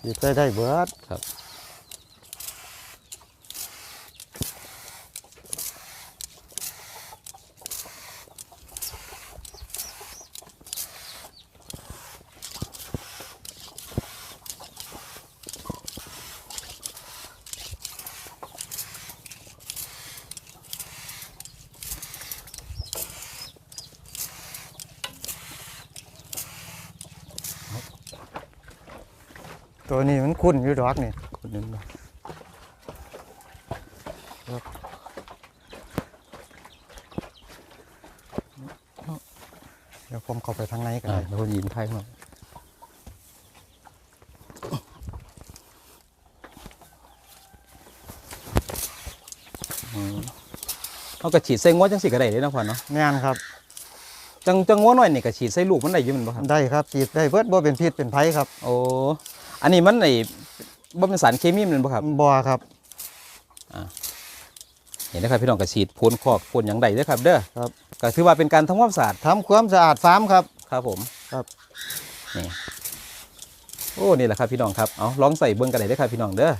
ฉีดได้ได้เบิดครับ ตัวนี้มันคุ้นอยู่ดอกนี่คนนึงเนาะเดี๋ยวผมเข้าไปทางในกันอ่าเลยแล้วคนยินไทยมาอืมเขาก็ฉีดใส่งวจังสิก็ได้เลยนะพ่อเนาะแม่นครับ จังจังงวน้อยนี่ก็ฉีดใส่ลูกมันได้อยังมันบ่ครับ ได้ครับฉีดได้เบิดบ่เป็นพิษเป็นภัยครับ โอ้ อันนี้มันไอ้บ่เป็นสารเคมีมันบ่ครับบ่ครับเห็นนะครับพี่น้องก็ฉีดพ่นคอกพ่นหยังใดเด้อครับ เด้อครับก็ถือว่าเป็นการทำความสะอาดทำความสะอาดฟาร์มครับ ครับผมครับนี่โอ้นี่แหละครับพี่น้องครับเอาลองใส่เบิ้งกันเลยเด้อครับพี่น้องเด้อ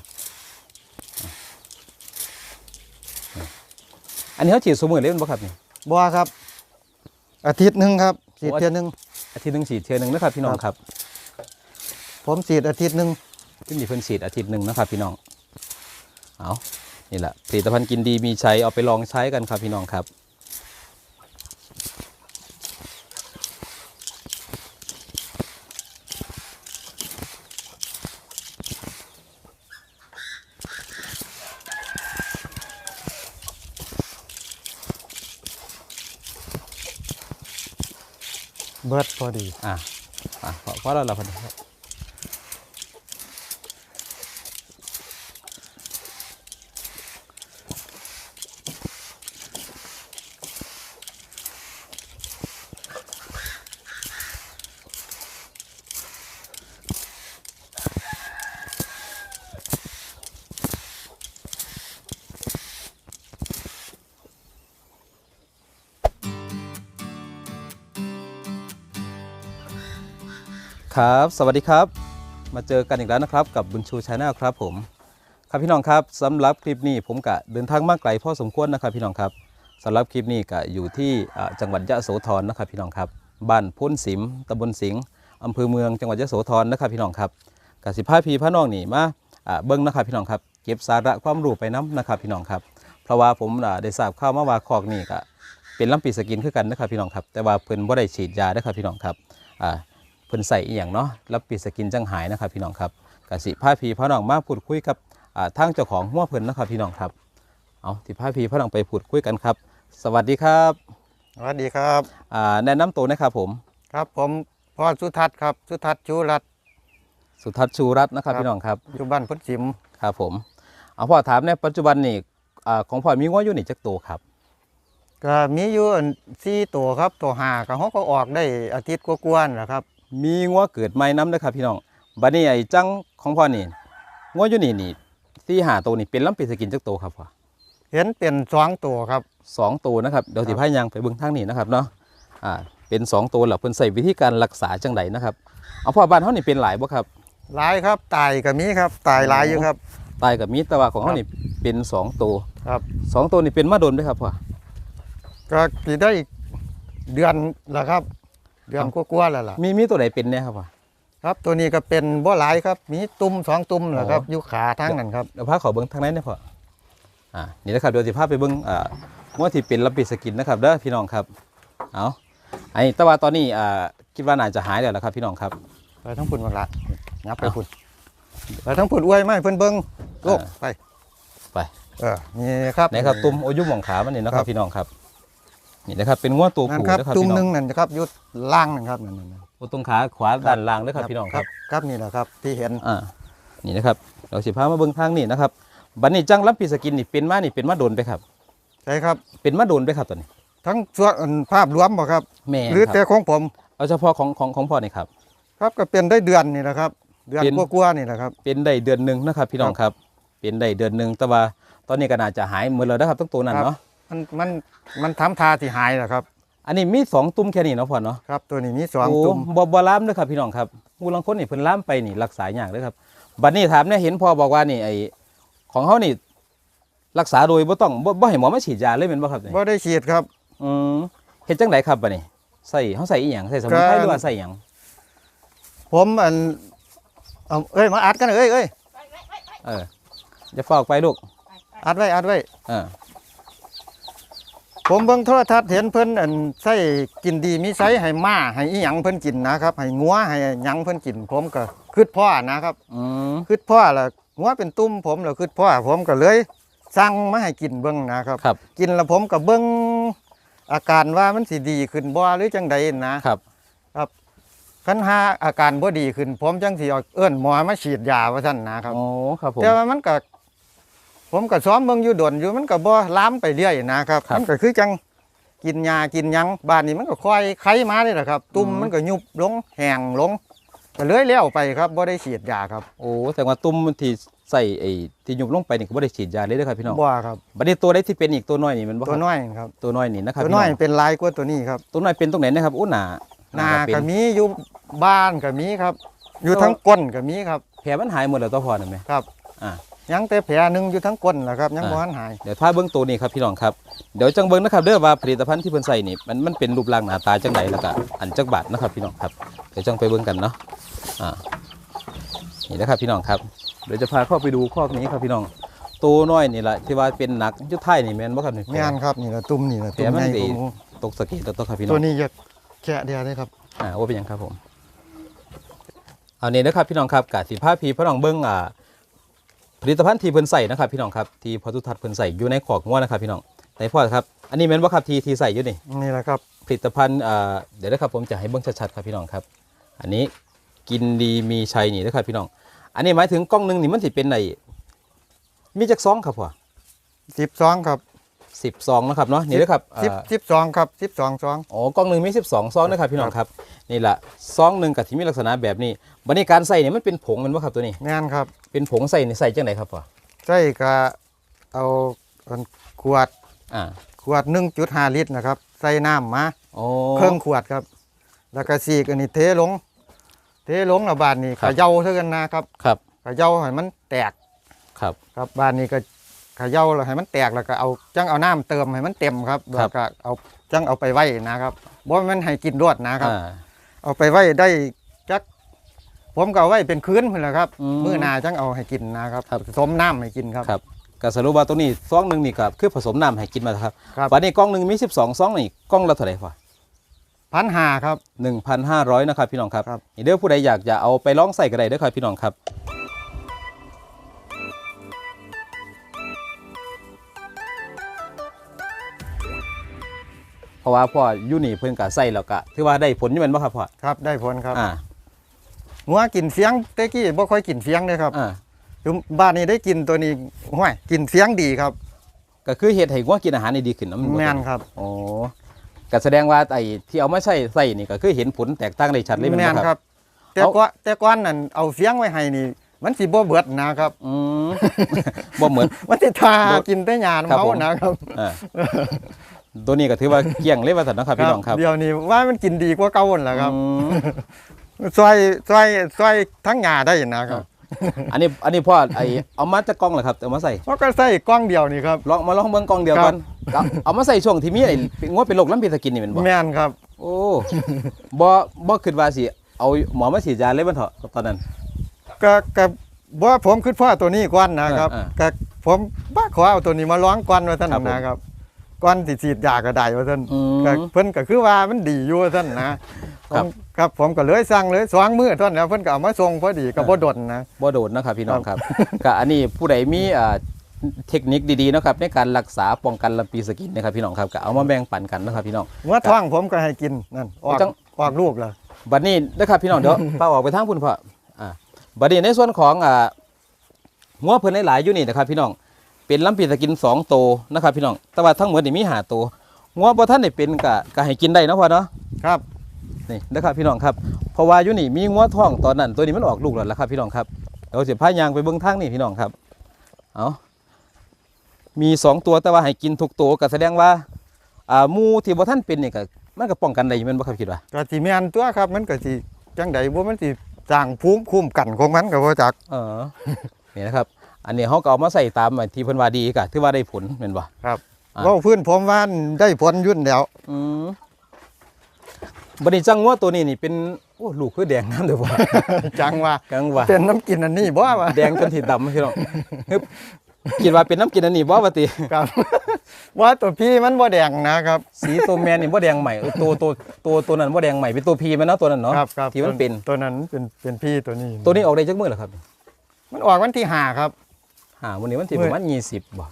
อันนี้เขาฉีดสมือเลยแมันบ่ครับนี่บ่ครับ อาทิตย์หนึ่งครับฉีดโอ้เทื่อหนึงอาทิตย์หนึงฉีดเทื่อหนึงนะครับพี่น้องครับ ผมฉีดอาทิตย์หนึ่งที่มีเพิ่นฉีดอาทิตย์หนึ่งนะครับพี่น้องเอานี่แหละผลิตภัณฑ์กินดีมีใช้เอาไปลองใช้กันครับพี่น้องครับเบิดพอดี อะอะเพราะเพราะเราเราพอดี ครับ สวัสดีครับ มาเจอกันอีกแล้วนะครับ กับบุญชูชาแนลครับผม ครับพี่น้องครับสำหรับคลิปนี้ผมกะเดินทางมาไกลพอสมควรนะครับพี่น้องครับสำหรับคลิปนี้กะอยู่ที่จังหวัดยะโสธรนะครับพี่น้องครับบ้านพ้นสิมตำบลสิงห์อำเภอเมืองจังหวัดยะโสธรนะครับพี่น้องครับกะสิพาพีพระน้องนี่มาเบิ้งนะครับพี่น้องครับเก็บสาระความรู้ไปน้ำนะครับพี่น้องครับ เพราะว่าผมได้ทราบข่าวมาว่าคอกนี่กะเป็นลำปีสกินคือกันนะครับพี่น้องครับแต่ว่าเพิ่นบ่ได้ฉีดยานะครับพี่น้องครับอ่า เพิ่นใส่อีหยังเนาะรับปีสกินจังหายนะครับพี่น้องครับกสิพาพีพระน้องมาพูดคุยกับอ่าทางเจ้าของหัวเพิ่นนะครับพี่น้องครับเอาที่พาพีพระน้องไปพูดคุยกันครับ สวัสดีครับสวัสดีครับอ่าแนะนำตัวนะครับผมครับผมพ่อสุทัศน์ครับสุทัศน์ชูรัตน์สุทัศน์ชูรัตน์นะครับครับพี่น้องครับอยู่บ้านพุทธสิมครับผมเอาพ่อถามในปัจจุบันนี่อ่าของพ่อมีงัวอยู่นี่จักตัวครับก็มีอยู่อันสี่ตัวครับตัวห้าก็เขาก็ออกได้อาทิตย์กว่าๆนะครับ มีงัวเกิดใหม่น้ำนะครับพี่น้องบัดนี้ไอ้จังของพ่อนี่งัวอยู่นี่นี่ที่หาตัวนี่เป็นลำปีสกินจักตัวครับพ่อเห็นเป็นสองตัวครับ สองตัวนะครับเดี๋ยวสิพายางไปเบิ่งทางนี้นะครับเนาะอ่าเป็นสองตัวแล้วเพิ่นใส่วิธีการรักษาจังไดนะครับเอาพ่อบ้านเฮานี่เป็นหลายบ่ครับ หลายครับตายก็มีครับ ตายหลายอยู่ครับ ตายกับมีแต่ว่าของเฮานี่เป็นสองตัวครับ สองตัวนี่เป็นมาโดนด้วยครับพ่อก็สิได้อีกเดือนละครับ เดือนกว่าๆแล้วล่ะมีมีตัวไหนเป็นเนี่ยครับพ่อครับตัวนี้ก็เป็นบ่หลายครับมีตุ่มสองตุ่มแหละครับอ๋อออยู่ขาทั้งนั้นครับเดี๋ยวพาเขาเบิ่งทางไหนเนี่ยพ่ออ่านี่นะครับเดี๋ยวสิพาไปเบิ่งอ่างัวที่เป็นลำปีสกินนะครับเด้อพี่น้องครับเอาไอ้แต่ว่าตอนนี้อ่าคิดว่าน่าจะหายแล้วล่ะครับ พี่น้องครับไปทั้งพุ่นบักละงับไปพุ่นไปทั้งพุ่นอวยไหมาให้เพิ่นเบิ่งโลกอ่าไปไปเออนี่ครับไหนครับตุ่มโอายุหม่องขามันนี่นะครับพี่น้องครับ นี่นะครับเป็นงัวตัวนั่นผู้ครับนะครับตุ่มพี่หน้นึองงนั่นนะครับอยุดล่างนั่นครับนั่นนั่นนั่นโอ้ตรงขาขวาด้านล่างเลยครับพี่น้องครับ ครับนี่แหละครับที่เห็นอ่า นี่นะครับ เราสิพามาเบิ่งทางนี่นะครับ บัดนี้จังลำปีสกินนี่เป็นมานี่เป็นมาโดนไปครับ ใช่ครับ เป็นมาโดนไปครับตัวนี้ ทั้งส่วนอันภาพรวมบ่ครับ แม่นหรือคแต่รับของผมเอาเฉพาะของของของพ่อนี่ครับ ครับก็เป็นได้เดือนนี่แหละครับ เดือนเป็น กว่าๆนี่แหละครับ เป็นได้เดือนหนึ่งนะครับพี่น้องครับ เป็นได้เดือนหนึ่งแต่ว่าตอนนี้ก็น่าจะหายหมดแล้วนะครับตั้งตัวนั้นครับ เนาะ มันมันมันทำทาที่หายแหละครับ อันนี้มีสองตุ่มแค่นี้เนาะพ่อเนาะครับตัวนี้มีสองโตุ่มบ่บ่ล้ามเด้อครับพี่น้องครับงูลังคนนี่เพิ่นล้ามไปนี่รักษายากเด้อครับบัดนี้ถามเนี่ยเห็นพ่อบอกว่านี่ไอ้ของเฮานี่รักษาโดยบ่ต้องบ่บ่ให้หมอมาฉีดยาเลยแม่นบ่ครับนี่บ่ได้ฉีดครับอืมเฮ็ดจังไดครับบัดนี้ใส่เฮาใส่อีหยังใส่สมุนไพรก็หรือว่าใส่หยังผมอันเอาเอ้ยมาอัดกันเอ้ยเอ้ยเอออย่าฟอกไปลูกอัดไว้อัดไว้เออ ผมเบิ่งโทรทัศน์เห็นเพิ่นอันใส่กินดีมีไสให้ม้าให้อีหยังเพิ่นกินนะครับให้งัวให้หยังเพิ่นกิน ผมก็คิดพ่อนะครับอืมคิดพ่อละงัวเป็นตุ้มผมแล้วคิดพ่อผมก็เลยสั่งมาให้กินเบิ่งนะครับ ครับ กินแล้วผมก็เบิ่งอาการว่ามันสิดีขึ้นบ่หรือจังใดนะครับคันหาอาการบ่ดีขึ้น ผมจังสิเอาเอิ้นหมอมาฉีดยาว่าซั่นนะครับ โอ้ ครับผม แต่ว่ามันก็ ผมก็ซ้อมเบิ่งอยู่ดนอยู่มันก็บ่ล้ามไปเรื่อยนะครับครับมันก็คือจังกินยากินหยังบ้านนี้มันก็ค่อยไข้มานี่แหละครับ ตุ่มอืมมันก็ยุบลงแห้งลงก็เลยเลี้ยวไปครับบ่ได้ฉีดยาครับโอ้แต่ว่าตุ่มมันที่ใส่ไอ้ที่ยุบลงไปนี่ก็บ่ได้ฉีดยาเลยเด้อครับพี่น้องบ่ครับบัดนี้ตัวใดที่เป็นอีกตัวน้อยนี่แมันบ่คตัรัวบน้อยครับตัวน้อยนี่นะครับตัวพี่น้อยน้องเป็นลายกว่าตัวนี้ครับตัวน้อยเป็นตรงไหนนะครับอู้หนาหน้าเป็ก็นมีอยู่บ้านก็มีครับ อยู่ทั้งก้นก็มีครับแผลมันหายหมดแล้วตัวพอนั่นไหมครับอ่า ยังแต่แผลหนึงอยู่ทั้งก้นแหละครับยังอ่าบ่ทันหาย เดี๋ยวถ้าเบื้องตัวนี้ครับพี่น้องครับ เดี๋ยวจังเบิ้งนะครับเด้อว่าผลิตภัณฑ์ที่เพิ่นใส่นี่มันมันเป็นรูปร่างหน้าตาจังไดแล้วก็อันจักบาทนะครับพี่น้องครับ เดี๋ยวจังไปเบิ้งกันเนาะ อ่า นี่นะครับพี่น้องครับ เดี๋ยวจะพาเข้าไปดูข้อกนี้ครับพี่น้อง ตัวน้อยนี่แหละที่ว่าเป็นหนักอยุดท้ายนี่แม่นบ่ครับนี่แม่นครับนี่ละตุ่มนี่ละตุ่มแผลมันใหญ่ดีกว่าหมูตกสะเก็ดแล้วตัวครับพี่น้ตัอวงนี้จะแค่เดียวเลยครับ อ่าว่าเป็นหยังครับผม เอานี่นะครับพี่น้องครับกาสิพาพี่พี่น้องเบิ้งอ่า ผลิตภัณฑ์ที่เพิ่นใส่นะครับพี่น้องครับที่พอทุทัศน์เพิ่นใส่อยู่ในขอกงัวนะครับพี่น้องไหนพ่อครับอันนี้แม่นบ่ครับที่ที่ใส่อยู่นี่นี่แหละครับผลิตภัณฑ์อ่าเดี๋ยวนะครับผมจะให้เบิ้งชัดๆครับพี่น้องครับ อันนี้กินดีมีชัยนี่นะครับพี่น้อง อันนี้หมายถึงกล้องหนึงนี่มันสิเป็นในมีจักซองครับพ่อสิบสองครับ สิบซองนะครับเนาะนี่นะครับสิบอ่าสิบสองครับสิบสองซองอ๋อกล้องหนึ่งมีสิบสองซองนะครับพี่น้องครับนี่แหละซองหนึ่งกับที่มีลักษณะแบบนี้บันนี้การใส่เนี่ยมันเป็นผงแมันว่าครับตัวนี้ แม่นครับเป็นผงใส่นี่ใส่จังไหนครับพ่อใส่ก็เอาอันขวดอ่าขวดหนึ่งจุดห้าลิตรนะครับ ใส่น้ำมาโอ้เครื่องขวดครับ แล้วก็สีกอันนี้เทลง เทลงแล้วบานนี้ครัเขบย่าเท่ากันนะครับครับเขย่าให้มันแตกครับครับบานนี้ก็ เขย่าแล้วให้มันแตกแล้วก็เอาจังเอาน้ำเติมให้มันเต็มครับแล้วก็เอาจังเอาไปไว้นะครับบ่แมันให้กินรวดนะครับ อ่า เอาไปไว้ได้จัก ผมก็เอาไว้เป็นคืนพุ่นแหละครับอืมมื้อหนาจังเอาให้กินนะครับครับ ผสมน้ำให้กินครับ ครับก็สรุปว่าตัวนี้ซองหนึ่งนี่ก็คือผสมน้ำให้กินมาครับครับบันนี้กล้องหนึ่งมีสิบสองซองนี่กล้องละเท่าไหร่พ่อพันหาครับหนึ่งพันห้าร้อยนะครับพี่น้องครับครับ นี่เด้อผู้ใดอยากจะเอาไปลองใส่ก็ได้เด้อครับพี่น้องครับ ราะว่าพ่ออยู่นี่เพิ่นก็ใส่แล้วก็ถือว่าได้ผลอยู่แม่นบ่ครับพ่อครับได้ผลครับอ่าหัวกินเสียงเตะกี้บ่ค่อยกินเสียงเลยครับอ่าคือบ้านนี้ได้กินตัวนี้ห้วยกินเสียงดีครับ ก็คือเฮ็ดให้งัวกินอาหารได้ดีขึ้นนะมันบ่แม่นครับโอ้ก็แสดงว่าไอ้ที่เอามาใช้ใส่นี่ก็คือเห็นผลแตกต่างได้ชัดเลยแม่นแม่นบ่คครัรับบแต่เอาก่อนแต่ก่อนนั่นเอาเสียงไว้ให้นี่มันสิบ่เบิดนะครับอืมบ่เหมือนมันสิทาบ่กินแต่หญ้าครับเมาผมนะครับอ่า ตัวนี้ก็ถือว่าเกลี้ยงเลยว่าซั่นเนาะครับพี่น้องครับ เดี๋ยวนี้ว่ามันกินดีกว่าเก่าหั่นแหละครับอืมซอยซอยซอยทั้งหญ้าได้นะครับ อันนี้อันนี้พ่อไอเอามาจากกล้องเหรอครับเอามาใส่เพราะก็ใส่กล้องเดียวนี่ครับ ลองมาลองเบิ่งกล้องเดียวก่อนเอาเอามาใส่ช่วงที่มีไอ้งวเป็นโรคลำปีสกินนี่แม่นบ่แม่นครับ โอ้บ่บ่คิดว่าสิเอาหมอมาฉีดยาเลยบ่เถอะตอนนั้นก็ก็บ่ผมคิดพ่อตัวนี้ก่อนนะครับอ่าก็ผมบ้าขอเอาตัวนี้มาร้องก่อนว่าท่านครับผมนะครับ ก่อนสิฉีดยาก็ได้ว่าท่านอืม ก็เพิ่นก็คือว่ามันดีอยู่ว่าท่านนะครับผมครับผมก็เลยสั่งเลยสองมื้อเท่านั้นแล้วเพิ่นก็เอามาส่งพอดีก็บ่ดนนะ บ่โดดนะครับพี่น้องครับก็อันนี้ผู้ใดมีอ่าเทคนิคดีๆเนาะครับในการรักษาป้องกันลำปีสกินนะครับพี่น้องครับก็เอามาแบ่งปันกันนะครับพี่น้อง เมื่อท้องผมก็ให้กินนั่นออกจัง ออกลูกแล้วบัดนี้นะครับพี่น้องเดี๋ยว ป้าออกไปทางพุ่นพ่ออ่าบัดนี้ในส่วนของอ่างัวเพิ่นหลายๆอยู่นี่นะครับพี่น้อง เป็นลำปีสกินสองโตวนะครับพี่น้อง แต่ว่าทั้งหมดนี่มีห้าตัวงัวบ่ท่านได้เป็นก็ก็ให้กินได้เนาะพ่อเนาะครับนี่นะครับพี่น้องครับเพราะว่าอยู่นี่มีงัวท้องตอนนั้น ตัวนี้มันออกลูกแล้วล่ะครับพี่น้องครับเดี๋ยวสิพายางไปเบิ่งทางนี่พี่น้องครับเอามีสองตัวแต่ว่าให้กินทุกตัวก็แสดงว่าอ่าหมูที่บ่ท่านเป็นนี่ก็มันก็ป้องกันได้อยู่แม่นบ่ครับคิดว่าก็สิแม่นตัวครับ มันก็สิจังใดบ่มันสิสร้างภูมิคุ้มกันของมันก็บ่จักเออนี่นะครับ อันนี้เขาก็เอามาใส่ตามที่เพิ่นว่าดีก็ถือว่าได้ผลแม่นบ่ ครับอ่า เว้าพื้นผมว่าได้ผลยุ่นแล้วอืมบัดนี้จังงัวตัวนี้นี่เป็นโอ้ลูกคือแดงน้ำเด้อบ่จังว่ากังว่า เป็นน้ำกินอันนี้บ่ว่าแดงจนถีดำพี่น้องฮึบคิดว่าเป็นน้ำกินอันนี้บ่ว่าติ ครับ ว่าตัวพี่มันบ่แดงนะครับ สีตัวแม่นี่บ่แดงใหม่เออตัวตัวตัวตัวนั้นบ่แดงใหม่เป็นตัวพีมันเนาะตัวนั้นเนาะครับครับที่มันเป็น ตัวนั้นเป็นเป็นพี่ตัวนี้ตัวนี้ออกได้จักมื้อเหรอครับ มันออกวันที่ห้าครับ หาวันนี้วันที่มื้ปอ ระมาณ20บ่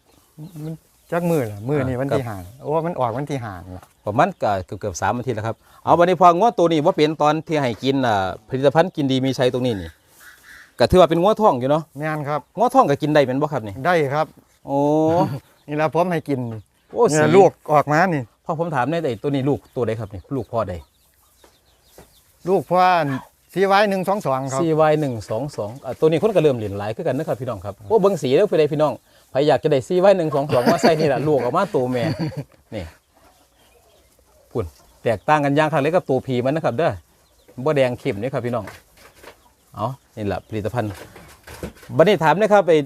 21มันจักมือล่ะมือนี่อ่าวันครับที่ห้าโอ้มันออกวันที่ห้าล่ะประมาณก็เกือบเกือบ3อาทิตย์แล้วครับเอาบัดนี้พองัวตัวนี้บ่เป็นตอนที่ให้กินอ่าผลิตภัณฑ์กินดีมีชัยตรงนี้นี่ก็ถือว่าเป็นงัวท้องอยู่เนาะแม่นครับงัวท้องก็กินได้เป็นบ่ครับนี่ได้ครับ โอ้ นี่ละผมให้กินนี่โอ้สีเนี่ยลูกออกมานี่ พ่อผมถามในแต่ตัวนี้ลูกตัวใดครับนี่ลูกพ่อใดลูกพ่อ ซีไว้หนึ่งสองสองครับ CY หนึ่งสองสองตัวนี้คนก็เริ่มเหรียญหลายขึ้นกันนะครับพี่น้องครับโอ้เบิ้งสีแล้วไปได้พี่น้องใครอยากจะได้ CY หนึ่งสองสองมาใส่นี่แหละลูกออกมาตัวแม่นี่พุ่นแตกต่างกันอย่างคักเลยกับตัวพีมันนะครับ เด้อบ่แดงเข้มนี่ครับพี่น้องเอานี่แหละผลิตภัณฑ์บัดนี้ถามนะครับไอ้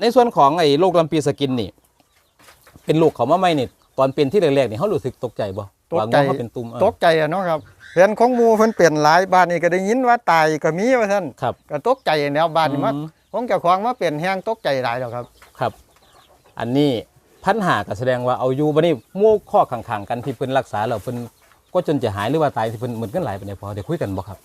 ในส่วนของไอ้โรคลำปีสกินนี่ เป็นลูกเขามาไหมนี่ตอนเป็นที่แรกๆนี่เขารู้สึกตกใจบ่ตกว่าใจงอเขาเป็นตุ่มเออ ตกใจอะเนาะครับ เห็นของหมูเพิ่นเปลี่ยนหลายบ้านนี่ก็ได้ยินว่าตายก็มีว่าท่านครับ ก็ตกใจแล้วบ้านนี่มาอืม ของเจ้าของมาเปลี่ยนแห้งตกใจหลายแล้วครับ ครับ อันนี้พันหาก็แสดงว่าเอาอยู่บัดนี้หมู่ข้อขังๆกันที่เพิ่นรักษาแล้วเพิ่นก็จนจะหายหรือว่าตายที่เพิ่นเหมือนกันหลายปานใดพอได้คุยกันบ่ครับ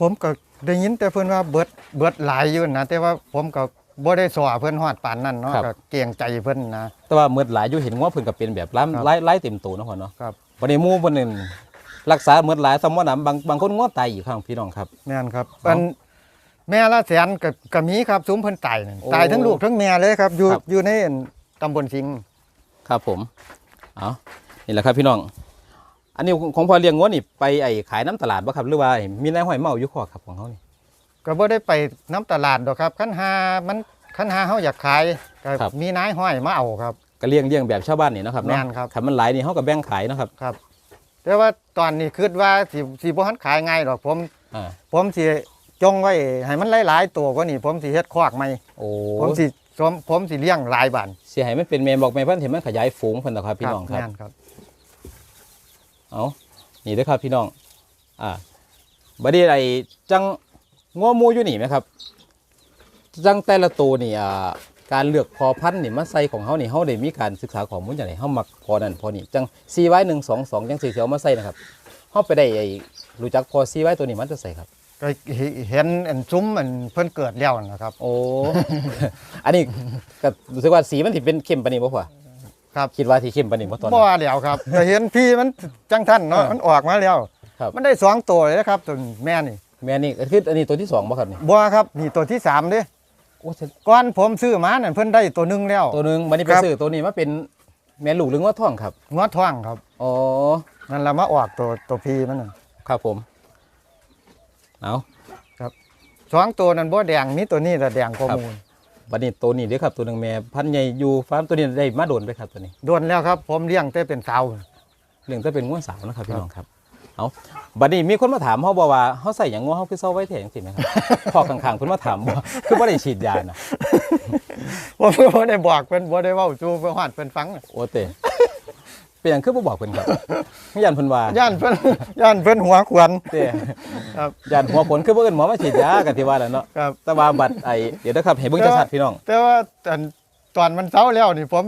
ผมก็ได้ยินแต่เพิ่นว่าเบิดเบิดหลายอยู่นะแต่ว่าผมก็บ่ได้สอเพิ่นฮอดปานนั้นเนาะครับ ก็เกรงใจเพิ่นนะ แต่ว่าเมื่อหลายอยู่เห็นว่าเพิ่นก็เป็นแบบล้าครับ ไล่ไล่เต็มตัวเนาะพ่อเนาะครับบัดนี้หมู่เพิ่นนึง รักษาเมื่อหลายสมมุติว่าบางบางคนงอตายอีกครับพี่น้องครับ แม่นครับเนาะอันแม่ละแสนกับกมีครับซุ้มเพิ่นตายนั่นโอ้ตายทั้งลูกทั้งแม่เลยครับ อยู่ครับ อยู่ในตำบลสิงห์ครับผมเอานี่แหละครับพี่น้อง อันนี้ของของพ่อเลี้ยงงัวนี่ไปไอ้ขายน้ำตลาดบ่ครับหรือว่าไอ้มีนายห้อยเมาอยู่คอกครับของเขานี่ ก็บ่ได้ไปน้ำตลาดดอกครับคันหามันคันหาเฮาอยากขายก็ครับ มีนายห้อยมาเอาครับ ก็เลี้ยงเลี้ยงแบบชาวบ้านนี่เนาะครับเนาะแม่นครับคันมันหลายนี่เฮาก็แบ่งขายเนาะครับ ครับ แต่ว่าตอนนี้คิดว่าสิสิบ่ทันขายง่ายดอกผมอ่า ผมสิจงไว้ให้มันหลายๆตัวกว่านี้ผมสิเฮ็ดคอกใหม่โอ้ผมสิผมผมสิเลี้ยงหลายบ้านสิให้มันเป็นแม่บอกแม่พันธุ์เห็นมันขยายฝูงเพิ่นนะครับพี่น้องครับ แม่นครับ เอานี่เด้อครับพี่น้อง อ่าบัดนี้ไอ้จังงัวหมูอยู่นี่ไหมครับ จังแต่ละตัวนี่อ่า การเลือกพอพันธุ์นี่มาใส่ของเฮานี่เฮาได้มีการศึกษาข้อมูลจังไดเฮามักพอนั่นพอนี่จัง CY 122จังสิสิเอามาใส่นะครับเฮาไปได้ไอ้รู้จักพอ CY ตัวนี้มันจะใส่ครับก็เห็นอันซุ้มอันเพิ่นเกิดแล้วนะครับ โอ้ อันนี้ก็รู้สึกว่าสีมันสิเป็นเข้มปานนี้บ่พ่อครับคิดว่าสิเข้มปานนี้บ่ตอนบ่นั้นว่าแล้วครับก็เห็นพี่มันจังท่านเนาะเออมันออกมาแล้วครับมันได้สองตัวเลยนะครับตัวแม่นี่แม่นี่ก็คืออันนี้ตัวที่สองบ่ครับนี่บัวครับนี่ตัวที่สามเด้ โอ้ฉันก่อนผมซื้อมานั่นเพิ่นได้ตัวหนึงแล้ว ตัวหนึงบัดนี้ไปครับ ซื้อตัวนี้มาเป็นแม่ลูกหรือว่าท้องครับงอท้องครับอ๋อนั่นละมาออกตัวตัวพีมันน่ะครับผมเอาสองตัวนั้นบ่แดงมีตัวนี้ละแดงกว่าครับหมูลบัดนี้ตัวนี้เด้อครับ ตัวหนึงแม่พันธุ์ใหญ่อยู่ฟาร์มตัวนี้ได้มาโดนไปครับตัวนี้ โดนแล้วครับ ผมเลี้ยงแต่เป็นสาวเรื่องจะเป็นง้วนสาวนะครับพี่ครับน้องครับ เอาบัดนี้มีคนมาถามเฮาบอกว่าเฮาใส่หยังง้อเฮาคือเซาไว้แท้จังซี่ไหมครับ พอข้างๆเพิ่นมาถามบ่คือบ่ได้ฉีดยานะผมบ่ได้บอกเพิ่นบ่ได้เว้าสู่เพิ่นฮอดเพิ่นฟังน่ะโอเตเป็นหยังคือบ่บอกเพิ่นครับยันเพิ่นว่าย่านเพิ่นย่านเพิ่นหัวขวนเต้ครับยันหัวผลคือบ่เอิ้นหมอมาฉีดยากันที่ว่าแหล้วเนาะครับ แต่ว่าบัดไอ้เดี๋ยวนะครับให้เบิ่งชัดๆพี่น้อง แต่ว่าตอนตอนมันเช้าแล้วนี่ผม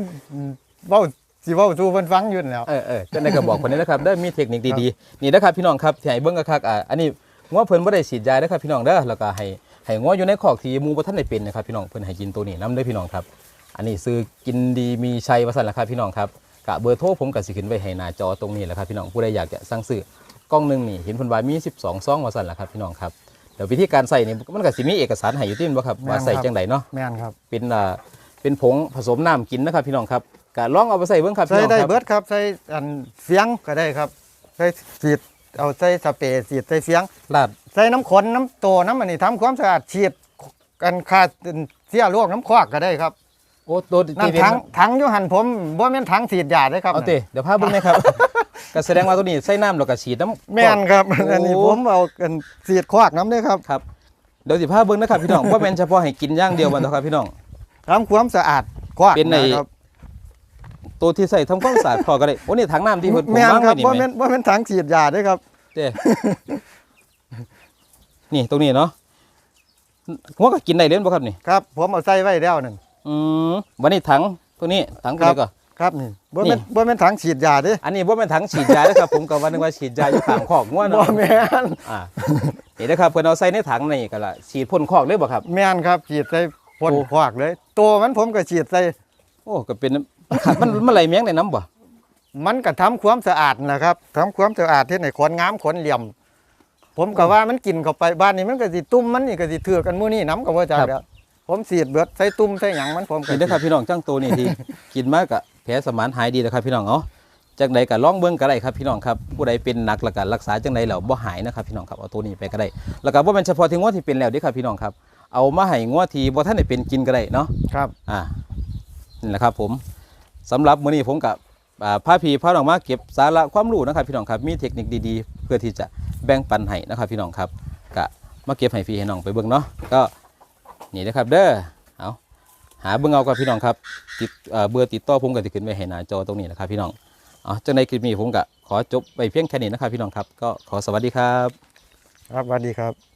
เว้า สิเว้าสู่เพิ่นฟังอยู่นั่นแหล้ว เออเออจะได้ก็บอกคนนี้นะครับได้อมีเทคนิคดีๆนี่นะครับพี่น้องครับที่ให้เบิ่งคักๆอ่าอันนี้งัวเพิ่นบ่ได้ฉีดยาเด้อครับพี่น้องเด้อแล้วก็ให้ให้งัวอยู่ในคอกที่หมู่บ่ทันได้เป็นนะครับพี่น้องเพิ่นให้กินตัวนี้นํเด้อพี่น้องครับ อันนี้ซื้อกินดีมีชัยว่าซั่นล่ะครับพี่น้องครับกะเบอร์โทรผมก็สิขึ้นไว้ให้หน้าจอตรงนี้แหละครับพี่น้องผู้ใดอยากจะสั่งซื้อกล้องหนึงนี่เห็นเพิ่นว่ามี 12ซองว่าซั่นล่ะครับพี่น้องครับเดี๋ยววิธีการใส่นี่มันก็สิมีเอกสารให้อยู่ที่นั่นบ่ครับว่าใส่จังไดเนาะ แม่นครับ เป็นอ่าเป็นผงผสมน้ำกินนะครับพี่น้องครับ ก็ลองเอาไปใส่เบิ่งครับใส่พี่น้องได้ครับเบิดครับใส่อันเสียงก็ได้ครับใส่ฉีดเอาใส่สเปรย์ฉีดใส่เสียงลาดใส่น้ำขนน้ำโตน้ำอันนี้ทำความสะอาดฉีดกันฆ่าเสียโรคน้ำคอกก็ได้ครับโอ้ตัวนั่นที่เป็นถังถังอยู่หันผมบ่แม่นถังฉีดยาเด้อครับเอาเตะเดี๋ยวพาเบิ่งหนะครับก็แสดงว่าตัวนี้ใส่น้ำแล้วก็ฉีดน้ำแม่นครับโอ้อันนี้ผมเอากันเสียดควักน้ำเด้วยครับครับเดี๋ยวสิพาเบิ่งนะครับพี่น้องว่าแม่นเฉพาะให้กินอย่างเดียวมันนะครับพี่น้องทำความสะอาดควักเป็นในนะครับ ตัวที่ใส่ทำความสะอาดพอก็ได้โอ้นี่ถังน้ำที่เพิ่นผมแม่นวางครัไว้บนี่ว่าแม่เป็นว่าเป็นถังฉีดยาเด้วยครับ เด้นี่ตรงนี้เนาะหัวก็กินได้เล่นบ่ครับนี่ครับ ผมเอาใส่ไว้แล้วนั่น อืมวันนี้ถังตัวนี้ถังตัวครันี้บก็ ครับนี่ว่านี่เป็นว่าเป็นถังฉีดยาเด้อันนี้ว่าเป็นถังฉีดยานะครับ ผมก็ว่านึกว่าฉีดยาอยู่ข้างคอกงัวบ่เนาะแม่นอ่านี่นะครับเพิ่นเอาใส่ในถังนี่ก็ละฉีดพ่นคอกเลยบ่ครับ แม่นครับฉีดใส่พ่นโอ้ ควักเลย ตัวมันผมก็ฉีดใส่โอ้ก็เป็น มันขัดมันมันไหลแมงในน้ำบ่มันก็ทำความสะอาดนะครับทำความสะอาดที่ไหนขนงามขนเหลี่ยม ผมก็ว่ามันกินเข้าไปบ้านนี้มันก็สิตุ้มมันนี่ก็สิเถือกันมื้อนี้น้ำก็บ่จักแล้วผมสีดเบิดใส่ตุ้มใส่หยังมันผมก็นี่นะครับพี่น้องจ้างตัวนี่ที่กินมากกะแผลสมานหายดีนะครับพี่น้องเนาะจังใดก็ลองเบิ่งก็ได้ครับพี่น้องครับผู้ใดเป็นหนักแล้วก็รักษาจังใดแล้วบ่หายนะครับพี่น้องครับเอาตัวนี้ไปก็ได้ แล้วก็บ่แม่นเฉพาะที่งัวที่เป็นแล้วเด้อครับพี่น้องครับ เอามาให้งัวที่บ่ทันได้เป็นกินก็ได้เนาะครับอ่านี่แหละครับผม สำหรับมื้อนี้ผมกับอ่าพาพี่พาน้องมาเก็บสาระความรู้นะครับ พี่น้องครับมีเทคนิคดีๆ เพื่อที่จะแบ่งปันให้นะครับ พี่น้องครับก็มาเก็บให้พี่ให้น้องไปเบิ่งเนาะก็นี่นะครับเด้อเอาหาเบิ่งเอากับพี่น้องครับติดเอ่อเบอร์ติดต่อผมก็จะขึ้นไว้ให้หน้าจอตรงนี้นะครับ พี่น้องอ๋อจังในคลิปนี้ผมก็ขอจบไปเพียงแค่นี้นะครับ พี่น้องครับ ก็ขอสวัสดีครับ ครับสวัสดีครับ